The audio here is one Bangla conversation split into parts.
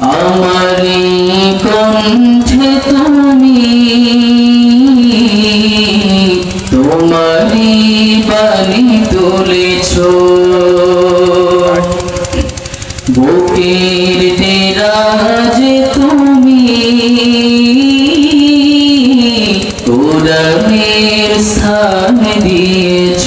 আমারি কণ্ঠে তুমি তোমারি বাণী তুলেছ। বুকের দেরাজ তুমি কোরআনের স্থান দিয়েছ।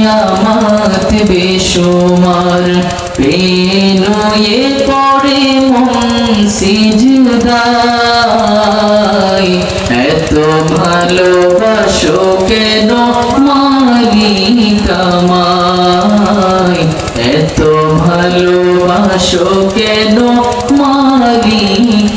নিয়ামত বেশুমার। পেনুয়ে পড়ে মন সিজদায়। এত ভালোবাসো কেন মালিক আমায় এত ভালোবাসো কেন মালিক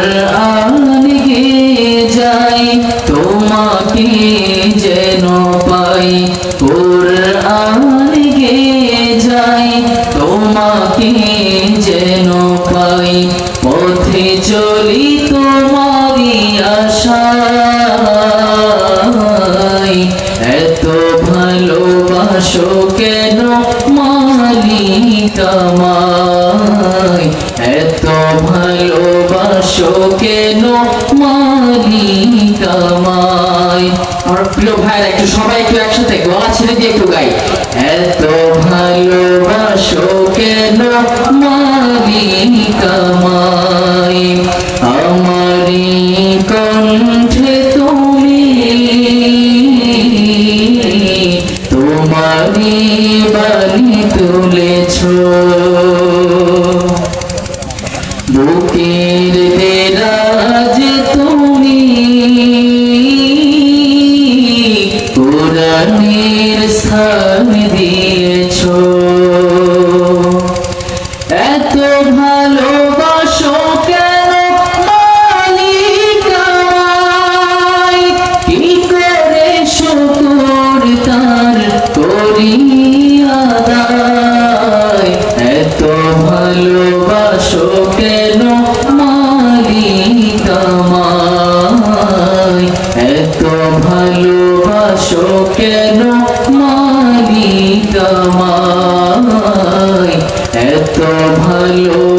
কোরআন গে যাই, তোমাকে যেন পাই। পথে চলি তোমারি আশায়। এত ভালোবাসো কেন মালিক আমায় এত ভালোবাসো কেন মালিক আমায় আমার প্রিয় ভাইরা একটু সবাই ছেড়ে দিয়ে একটু গাই। এত ভালোবাসো কেন মালিক আমায় আমারি কণ্ঠে তুমি তোমারি বাণী তুলেছো। বুকের কোরআনের Hello.